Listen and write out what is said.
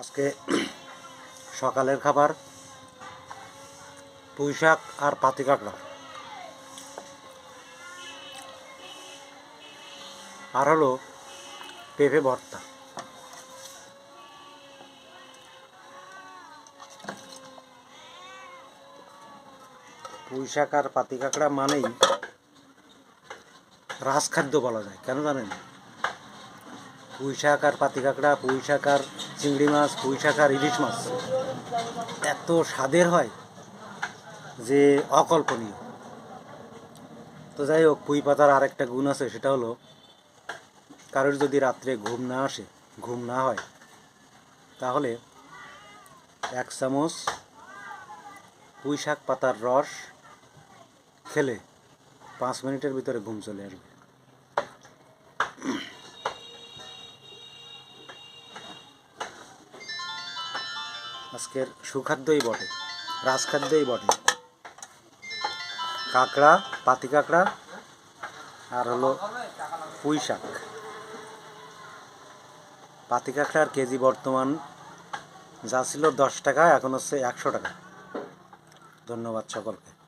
আজকে সকালের খাবার, পুঁই শাক আর পাতি কাঁকড়া। আর হলো পেঁপে ভর্তা। পুঁই শাক আর পাতি কাঁকড়া মানেই রাজখাদ্য বলা যায়, কেন জানেন? পুঁই শাক আর পাতি কাঁকড়া, পুঁই শাক আর চিংড়ি মাছ, পুঁই শাক আর ইলিশ মাছ। এত স্বাদের হয় যে অকল্পনীয়। তো যাই হোক, পুঁই পাতার আরেকটা গুণ আছে, সেটা হলো কারোর যদি রাত্রে ঘুম না আসে, ঘুম না হয়, তাহলে এক চামচ পুঁই শাক পাতার রস খেলে পাঁচ মিনিটের ভিতরে ঘুম চলে আসবে। আজকের সুখাদ্যই বটে, রাজখাদ্যই বটে। কাঁকড়া, পাতি কাঁকড়া, আর হলো পুঁই শাক। পাতি কাঁকড়ার কেজি বর্তমান যা ছিল দশ টাকা, এখন হচ্ছে একশো টাকা। ধন্যবাদ সকলকে।